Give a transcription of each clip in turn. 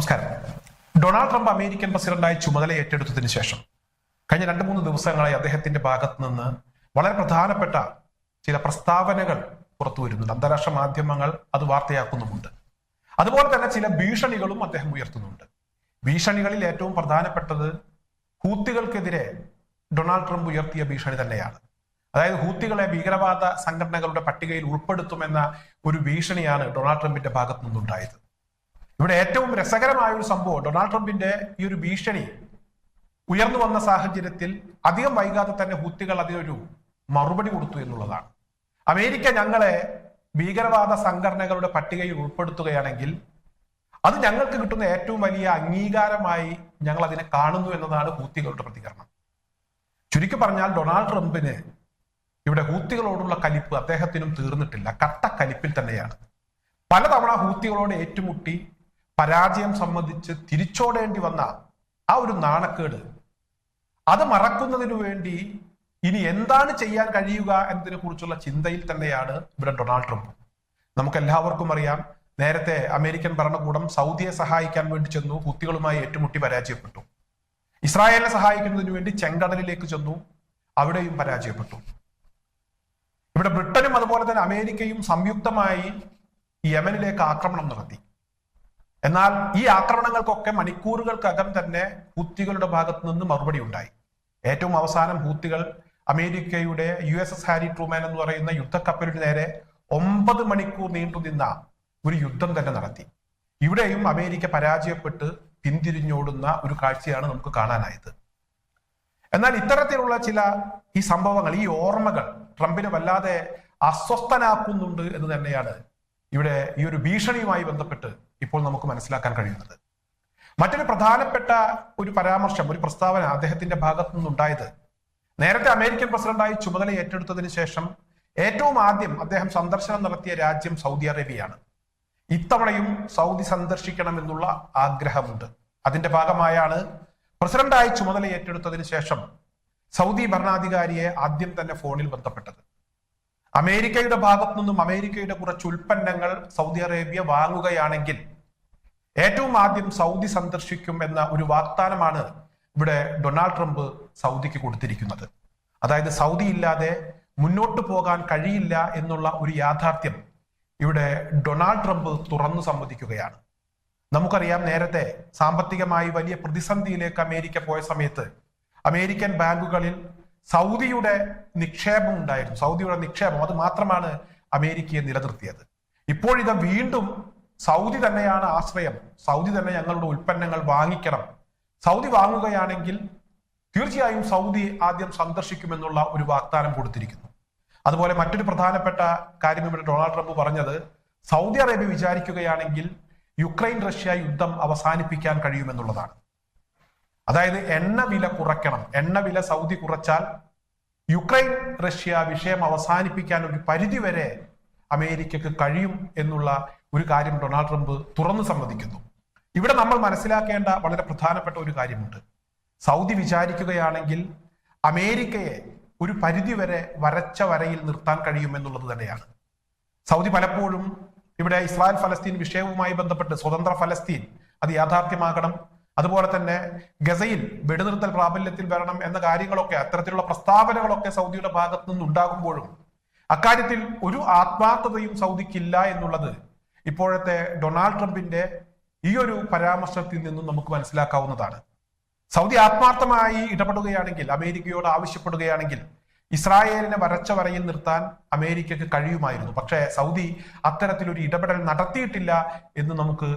നമസ്കാരം. Donald Trump American പ്രസിഡന്റായി ചുമതല ഏറ്റെടുത്തതിന് ശേഷം കഴിഞ്ഞ രണ്ട് മൂന്ന് ദിവസങ്ങളായി അദ്ദേഹത്തിന്റെ ഭാഗത്ത് നിന്ന് വളരെ പ്രധാനപ്പെട്ട ചില പ്രസ്താവനകൾ പുറത്തു വരുന്നുണ്ട്. അന്താരാഷ്ട്ര മാധ്യമങ്ങൾ അത് വാർത്തയാക്കുന്നുമുണ്ട്. അതുപോലെ തന്നെ ചില ഭീഷണികളും അദ്ദേഹം ഉയർത്തുന്നുണ്ട്. ഭീഷണികളിൽ ഏറ്റവും പ്രധാനപ്പെട്ടത് ഹൂത്തികൾക്കെതിരെ ഡൊണാൾഡ് ട്രംപ് ഉയർത്തിയ ഭീഷണി തന്നെയാണ്. അതായത് ഹൂത്തികളെ ഭീകരവാദ സംഘടനകളുടെ പട്ടികയിൽ ഉൾപ്പെടുത്തുമെന്ന ഒരു ഭീഷണിയാണ് ഡൊണാൾഡ് ട്രംപിന്റെ ഭാഗത്തു നിന്നുണ്ടായത് ഇവിടെ ഏറ്റവും രസകരമായ ഒരു സംഭവം ഡൊണാൾഡ് ട്രംപിന്റെ ഈ ഒരു ഭീഷണി ഉയർന്നു വന്ന സാഹചര്യത്തിൽ അധികം വൈകാതെ തന്നെ ഹൂത്തികൾ അതിനൊരു മറുപടി കൊടുത്തു എന്നുള്ളതാണ്. അമേരിക്ക ഞങ്ങളെ ഭീകരവാദ സംഘടനകളുടെ പട്ടികയിൽ ഉൾപ്പെടുത്തുകയാണെങ്കിൽ അത് ഞങ്ങൾക്ക് കിട്ടുന്ന ഏറ്റവും വലിയ അംഗീകാരമായി ഞങ്ങൾ അതിനെ കാണുന്നു എന്നതാണ് ഹൂത്തികളുടെ പ്രതികരണം. ചുരുക്കി പറഞ്ഞാൽ ഡൊണാൾഡ് ട്രംപിന് ഇവിടെ ഹൂത്തികളോടുള്ള കലിപ്പ് അദ്ദേഹത്തിനും തീർന്നിട്ടില്ല. കട്ട കലിപ്പിൽ തന്നെയാണ്. പലതവണ ഹൂത്തികളോട് ഏറ്റുമുട്ടി പരാജയം സംബന്ധിച്ച് തിരിച്ചോടേണ്ടി വന്ന ആ ഒരു നാണക്കേട്. അത് മറക്കുന്നതിനു വേണ്ടി ഇനി എന്താണ് ചെയ്യാൻ കഴിയുക എന്നതിനെ കുറിച്ചുള്ള ചിന്തയിൽ തന്നെയാണ് ഇവിടെ ഡൊണാൾഡ് ട്രംപ്. നമുക്ക് എല്ലാവർക്കും അറിയാം നേരത്തെ അമേരിക്കൻ ഭരണകൂടം സൗദിയെ സഹായിക്കാൻ വേണ്ടി ചെന്നു ഹുത്തികളുമായി ഏറ്റുമുട്ടി പരാജയപ്പെട്ടു. ഇസ്രായേലിനെ സഹായിക്കുന്നതിന് വേണ്ടി ചെങ്കടലിലേക്ക് ചെന്നു അവിടെയും പരാജയപ്പെട്ടു. ഇവിടെ ബ്രിട്ടനും അതുപോലെ തന്നെ അമേരിക്കയും സംയുക്തമായി യമനിലേക്ക് ആക്രമണം നടത്തി. എന്നാൽ ഈ ആക്രമണങ്ങൾക്കൊക്കെ മണിക്കൂറുകൾക്കകം തന്നെ ഹൂത്തികളുടെ ഭാഗത്ത് നിന്ന് മറുപടി ഉണ്ടായി. ഏറ്റവും അവസാനം ഹൂത്തികൾ അമേരിക്കയുടെ U S S Harry Truman എന്ന് പറയുന്ന യുദ്ധക്കപ്പലിന് നേരെ ഒമ്പത് മണിക്കൂർ നീണ്ടുനിന്ന ഒരു യുദ്ധം തന്നെ നടത്തി. ഇവിടെയും അമേരിക്ക പരാജയപ്പെട്ട് പിന്തിരിഞ്ഞോടുന്ന ഒരു കാഴ്ചയാണ് നമുക്ക് കാണാനായത്. എന്നാൽ ഇത്തരത്തിലുള്ള ചില ഈ സംഭവങ്ങൾ ഈ ഓർമ്മകൾ ട്രംപിനെ വല്ലാതെ അസ്വസ്ഥനാക്കുന്നുണ്ട് എന്ന് തന്നെയാണ് ഇവിടെ ഈ ഒരു ഭീഷണിയുമായി ബന്ധപ്പെട്ട് ഇപ്പോൾ നമുക്ക് മനസ്സിലാക്കാൻ കഴിയുന്നത്. മറ്റൊരു പ്രധാനപ്പെട്ട ഒരു പരാമർശം ഒരു പ്രസ്താവന അദ്ദേഹത്തിന്റെ ഭാഗത്തു നിന്നുണ്ടായത് നേരത്തെ അമേരിക്കൻ പ്രസിഡന്റായി ചുമതല ഏറ്റെടുത്തതിന് ശേഷം ഏറ്റവും ആദ്യം അദ്ദേഹം സന്ദർശനം നടത്തിയ രാജ്യം സൗദി അറേബ്യയാണ്. ഇത്തവണയും സൗദി സന്ദർശിക്കണമെന്നുള്ള ആഗ്രഹമുണ്ട്. അതിന്റെ ഭാഗമായാണ് പ്രസിഡന്റായി ചുമതല ഏറ്റെടുത്തതിന് ശേഷം സൗദി ഭരണാധികാരിയെ ആദ്യം തന്നെ ഫോണിൽ ബന്ധപ്പെട്ടത്. അമേരിക്കയുടെ ഭാഗത്തു നിന്നും അമേരിക്കയുടെ കുറച്ച് ഉൽപ്പന്നങ്ങൾ സൗദി അറേബ്യ വാങ്ങുകയാണെങ്കിൽ ഏറ്റവും ആദ്യം സൗദി സന്ദർശിക്കും എന്ന ഒരു വാഗ്ദാനമാണ് ഇവിടെ ഡൊണാൾഡ് ട്രംപ് സൗദിക്ക് കൊടുത്തിരിക്കുന്നത്. അതായത് സൗദി ഇല്ലാതെ മുന്നോട്ട് പോകാൻ കഴിയില്ല എന്നുള്ള ഒരു യാഥാർത്ഥ്യം ഇവിടെ ഡൊണാൾഡ് ട്രംപ് തുറന്നു സമ്മതിക്കുകയാണ്. നമുക്കറിയാം നേരത്തെ സാമ്പത്തികമായി വലിയ പ്രതിസന്ധിയിലേക്ക് അമേരിക്ക പോയ സമയത്ത് അമേരിക്കൻ ബാങ്കുകളിൽ സൗദിയുടെ നിക്ഷേപം ഉണ്ടായിരുന്നു. സൗദിയുടെ നിക്ഷേപം. അത് മാത്രമാണ് അമേരിക്കയെ നിലനിർത്തിയത്. ഇപ്പോഴിത് വീണ്ടും സൗദി തന്നെയാണ് ആശ്രയം. സൗദി തന്നെ ഞങ്ങളുടെ ഉൽപ്പന്നങ്ങൾ വാങ്ങിക്കണം. സൗദി വാങ്ങുകയാണെങ്കിൽ തീർച്ചയായും സൗദി ആദ്യം സന്ദർശിക്കുമെന്നുള്ള ഒരു വാഗ്ദാനം കൊടുത്തിരിക്കുന്നു. അതുപോലെ മറ്റൊരു പ്രധാനപ്പെട്ട കാര്യം ഇവിടെ ഡൊണാൾഡ് ട്രംപ് പറഞ്ഞത് സൗദി അറേബ്യ വിചാരിക്കുകയാണെങ്കിൽ യുക്രൈൻ റഷ്യ യുദ്ധം അവസാനിപ്പിക്കാൻ കഴിയുമെന്നുള്ളതാണ്. അതായത് എണ്ണ വില കുറയ്ക്കണം. എണ്ണ വില സൗദി കുറച്ചാൽ യുക്രൈൻ റഷ്യ വിഷയം അവസാനിപ്പിക്കാൻ ഒരു പരിധിവരെ അമേരിക്കക്ക് കഴിയും എന്നുള്ള ഒരു കാര്യം ഡൊണാൾഡ് ട്രംപ് തുറന്നു സമ്മതിക്കുന്നു. ഇവിടെ നമ്മൾ മനസ്സിലാക്കേണ്ട വളരെ പ്രധാനപ്പെട്ട ഒരു കാര്യമുണ്ട്. സൗദി വിചാരിക്കുകയാണെങ്കിൽ അമേരിക്കയെ ഒരു പരിധിവരെ വരച്ച വരയിൽ നിർത്താൻ കഴിയുമെന്നുള്ളത് തന്നെയാണ്. സൗദി പലപ്പോഴും ഇവിടെ ഇസ്രായേൽ ഫലസ്തീൻ വിഷയവുമായി ബന്ധപ്പെട്ട് സ്വതന്ത്ര ഫലസ്തീൻ അത് യാഥാർത്ഥ്യമാകണം. അതുപോലെ തന്നെ ഗസയിൽ വെടിനിർത്തൽ പ്രാബല്യത്തിൽ വരണം എന്ന കാര്യങ്ങളൊക്കെ അത്തരത്തിലുള്ള പ്രസ്താവനകളൊക്കെ സൗദിയുടെ ഭാഗത്തു നിന്നുണ്ടാകുമ്പോഴും അക്കാര്യത്തിൽ ഒരു ആത്മാർത്ഥതയും സൗദിക്കില്ല എന്നുള്ളത് ഇപ്പോഴത്തെ ഡൊണാൾഡ് ട്രംപിന്റെ ഈ ഒരു പരാമർശത്തിൽ നിന്നും നമുക്ക് മനസ്സിലാക്കാവുന്നതാണ്. സൗദി ആത്മാർത്ഥമായി ഇടപെടുകയാണെങ്കിൽ അമേരിക്കയോട് ആവശ്യപ്പെടുകയാണെങ്കിൽ ഇസ്രായേലിനെ വരച്ച വരയിൽ നിർത്താൻ അമേരിക്കക്ക് കഴിയുമായിരുന്നു. പക്ഷേ സൗദി അത്തരത്തിലൊരു ഇടപെടൽ നടത്തിയിട്ടില്ല എന്ന് നമുക്ക്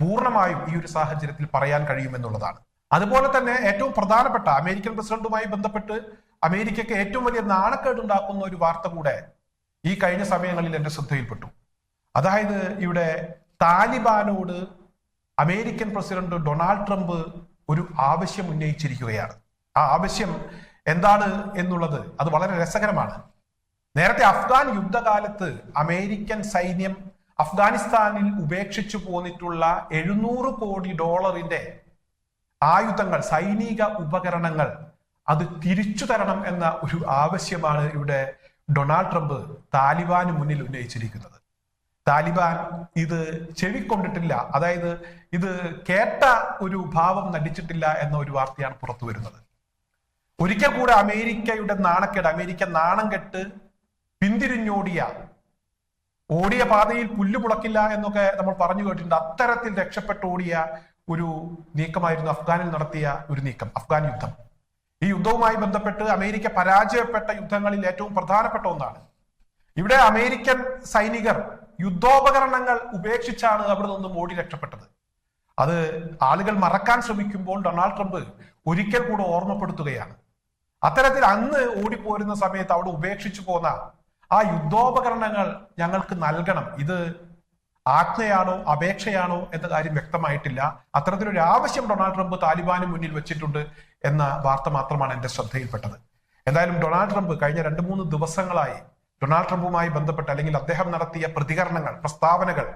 പൂർണമായും ഈ ഒരു സാഹചര്യത്തിൽ പറയാൻ കഴിയുമെന്നുള്ളതാണ്. അതുപോലെ തന്നെ ഏറ്റവും പ്രധാനപ്പെട്ട അമേരിക്കൻ പ്രസിഡന്റുമായി ബന്ധപ്പെട്ട് അമേരിക്കയ്ക്ക് ഏറ്റവും വലിയ നാണക്കേട് ഉണ്ടാക്കുന്ന ഒരു വാർത്ത കൂടെ ഈ കഴിഞ്ഞ സമയങ്ങളിൽ എന്റെ ശ്രദ്ധയിൽപ്പെട്ടു. അതായത് ഇവിടെ താലിബാനോട് അമേരിക്കൻ പ്രസിഡന്റ് ഡൊണാൾഡ് ട്രംപ് ഒരു ആവശ്യം ഉന്നയിച്ചിരിക്കുകയാണ്. ആ ആവശ്യം എന്താണ് എന്നുള്ളത് അത് വളരെ രസകരമാണ്. നേരത്തെ അഫ്ഗാൻ യുദ്ധകാലത്ത് അമേരിക്കൻ സൈന്യം അഫ്ഗാനിസ്ഥാനിൽ ഉപേക്ഷിച്ചു പോന്നിട്ടുള്ള എഴുന്നൂറ് കോടി ഡോളറിന്റെ ആയുധങ്ങൾ സൈനിക ഉപകരണങ്ങൾ അത് തിരിച്ചു തരണം എന്ന ഒരു ആവശ്യമാണ് ഇവിടെ ഡൊണാൾഡ് ട്രംപ് താലിബാന് മുന്നിൽ ഉന്നയിച്ചിരിക്കുന്നത്. താലിബാൻ ഇത് ചെവിക്കൊണ്ടിട്ടില്ല. അതായത് ഇത് കേട്ട ഒരു ഭാവം നടിച്ചിട്ടില്ല എന്ന ഒരു വാർത്തയാണ് പുറത്തു വരുന്നത്. ഒരിക്കൽ കൂടെ അമേരിക്കയുടെ നാണക്കേട് അമേരിക്ക നാണം കെട്ട് പിന്തിരിഞ്ഞോടിയ ഓടിയ പാതയിൽ പുല്ല് മുളക്കില്ല എന്നൊക്കെ നമ്മൾ പറഞ്ഞു കേട്ടിട്ടുണ്ട്. അത്തരത്തിൽ രക്ഷപ്പെട്ട് ഓടിയ ഒരു നീക്കമായിരുന്നു അഫ്ഗാനിൽ നടത്തിയ ഒരു നീക്കം അഫ്ഗാൻ യുദ്ധം. ഈ യുദ്ധവുമായി ബന്ധപ്പെട്ട് അമേരിക്ക പരാജയപ്പെട്ട യുദ്ധങ്ങളിൽ ഏറ്റവും പ്രധാനപ്പെട്ട ഒന്നാണ്. ഇവിടെ അമേരിക്കൻ സൈനികർ യുദ്ധോപകരണങ്ങൾ ഉപേക്ഷിച്ചാണ് അവിടെ നിന്നും ഓടി രക്ഷപ്പെട്ടത്. അത് ആളുകൾ മറക്കാൻ ശ്രമിക്കുമ്പോൾ ഡൊണാൾഡ് ട്രംപ് ഒരിക്കൽ കൂടെ ഓർമ്മപ്പെടുത്തുകയാണ്. അത്തരത്തിൽ അന്ന് ഓടിപ്പോരുന്ന സമയത്ത് അവിടെ ഉപേക്ഷിച്ചു പോന്ന ആ യുദ്ധോപകരണങ്ങൾ ഞങ്ങൾക്ക് നൽകണം. ഇത് ആജ്ഞയാണോ അപേക്ഷയാണോ എന്ന കാര്യം വ്യക്തമായിട്ടില്ല. അത്തരത്തിലൊരു ആവശ്യം ഡൊണാൾഡ് ട്രംപ് താലിബാന് മുന്നിൽ വെച്ചിട്ടുണ്ട് എന്ന വാർത്ത മാത്രമാണ് എന്റെ ശ്രദ്ധയിൽപ്പെട്ടത്. എന്തായാലും ഡൊണാൾഡ് ട്രംപ് കഴിഞ്ഞ രണ്ട് മൂന്ന് ദിവസങ്ങളായി ഡൊണാൾഡ് ട്രംപുമായി ബന്ധപ്പെട്ട് അല്ലെങ്കിൽ അദ്ദേഹം നടത്തിയ പ്രതികരണങ്ങൾ പ്രസ്താവനകൾ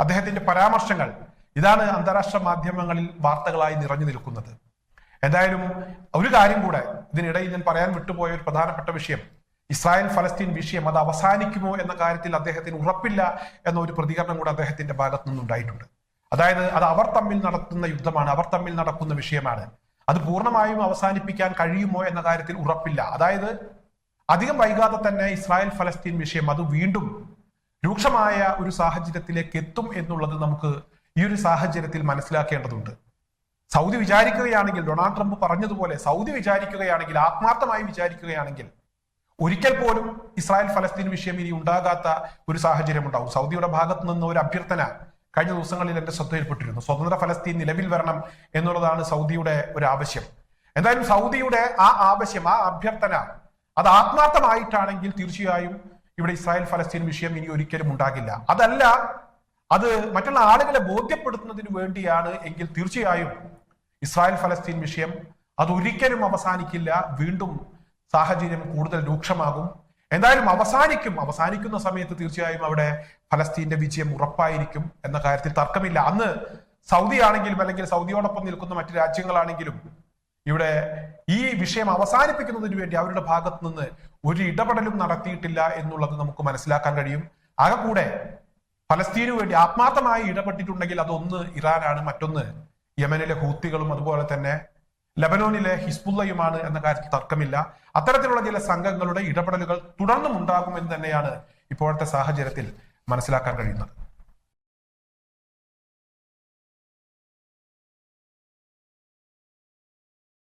അദ്ദേഹത്തിന്റെ പരാമർശങ്ങൾ ഇതാണ് അന്താരാഷ്ട്ര മാധ്യമങ്ങളിൽ വാർത്തകളായി നിറഞ്ഞു നിൽക്കുന്നത്. എന്തായാലും ഒരു കാര്യം കൂടെ ഇതിനിടയിൽ ഞാൻ പറയാൻ വിട്ടുപോയ ഒരു പ്രധാനപ്പെട്ട വിഷയം. ഇസ്രായേൽ ഫലസ്തീൻ വിഷയം അത് അവസാനിക്കുമോ എന്ന കാര്യത്തിൽ അദ്ദേഹത്തിന് ഉറപ്പില്ല എന്ന ഒരു പ്രതികരണം കൂടെ അദ്ദേഹത്തിന്റെ ഭാഗത്തു നിന്നുണ്ടായിട്ടുണ്ട്. അതായത് അത് അവർ തമ്മിൽ നടത്തുന്ന യുദ്ധമാണ് അവർ തമ്മിൽ നടക്കുന്ന വിഷയമാണ്. അത് പൂർണമായും അവസാനിപ്പിക്കാൻ കഴിയുമോ എന്ന കാര്യത്തിൽ ഉറപ്പില്ല. അതായത് അധികം വൈകാതെ തന്നെ ഇസ്രായേൽ ഫലസ്തീൻ വിഷയം അത് വീണ്ടും രൂക്ഷമായ ഒരു സാഹചര്യത്തിലേക്ക് എത്തും എന്നുള്ളത് നമുക്ക് ഈ ഒരു സാഹചര്യത്തിൽ മനസ്സിലാക്കേണ്ടതുണ്ട്. സൗദി വിചാരിക്കുകയാണെങ്കിൽ ഡൊണാൾഡ് ട്രംപ് പറഞ്ഞതുപോലെ സൗദി വിചാരിക്കുകയാണെങ്കിൽ ആത്മാർത്ഥമായി വിചാരിക്കുകയാണെങ്കിൽ ഒരിക്കൽ പോലും ഇസ്രായേൽ ഫലസ്തീൻ വിഷയം ഇനി ഉണ്ടാകാത്ത ഒരു സാഹചര്യം ഉണ്ടാവും. സൗദിയുടെ ഭാഗത്തു നിന്ന് ഒരു അഭ്യർത്ഥന കഴിഞ്ഞ ദിവസങ്ങളിൽ എന്റെ ശ്രദ്ധയിൽപ്പെട്ടിരുന്നു സ്വതന്ത്ര ഫലസ്തീൻ നിലവിൽ വരണം എന്നുള്ളതാണ് സൗദിയുടെ ഒരു ആവശ്യം. എന്തായാലും സൗദിയുടെ ആ ആവശ്യം ആ അഭ്യർത്ഥന അത് ആത്മാർത്ഥമായിട്ടാണെങ്കിൽ തീർച്ചയായും ഇവിടെ ഇസ്രായേൽ ഫലസ്തീൻ വിഷയം ഇനി ഒരിക്കലും ഉണ്ടാകില്ല. അതല്ല അത് മറ്റുള്ള ആളുകളെ ബോധ്യപ്പെടുത്തുന്നതിന് വേണ്ടിയാണ് എങ്കിൽ തീർച്ചയായും ഇസ്രായേൽ ഫലസ്തീൻ വിഷയം അതൊരിക്കലും അവസാനിക്കില്ല. വീണ്ടും സാഹചര്യം കൂടുതൽ രൂക്ഷമാകും. എന്തായാലും അവസാനിക്കും. അവസാനിക്കുന്ന സമയത്ത് തീർച്ചയായും അവിടെ ഫലസ്തീന്റെ വിജയം ഉറപ്പായിരിക്കും എന്ന കാര്യത്തിൽ തർക്കമില്ല. അന്ന് സൗദി ആണെങ്കിലും അല്ലെങ്കിൽ സൗദിയോടൊപ്പം നിൽക്കുന്ന മറ്റു രാജ്യങ്ങളാണെങ്കിലും ഇവിടെ ഈ വിഷയം അവസാനിപ്പിക്കുന്നതിന് വേണ്ടി അവരുടെ ഭാഗത്ത് നിന്ന് ഒരു ഇടപെടലും നടത്തിയിട്ടില്ല എന്നുള്ളത് നമുക്ക് മനസ്സിലാക്കാൻ കഴിയും. ആകെ കൂടെ ഫലസ്തീനു വേണ്ടി ആത്മാർത്ഥമായി ഇടപെട്ടിട്ടുണ്ടെങ്കിൽ അതൊന്ന് ഇറാനാണ് മറ്റൊന്ന് യമനിലെ ഹൂത്തികളും അതുപോലെ തന്നെ ലബനോനിലെ ഹിസ്ബുള്ളയുമാണ് എന്ന കാര്യത്തിൽ തർക്കമില്ല. അത്തരത്തിലുള്ള ചില സംഘങ്ങളുടെ ഇടപെടലുകൾ തുടർന്നും ഉണ്ടാകുമെന്ന് തന്നെയാണ് ഇപ്പോഴത്തെ സാഹചര്യത്തിൽ മനസ്സിലാക്കാൻ കഴിയുന്നത്.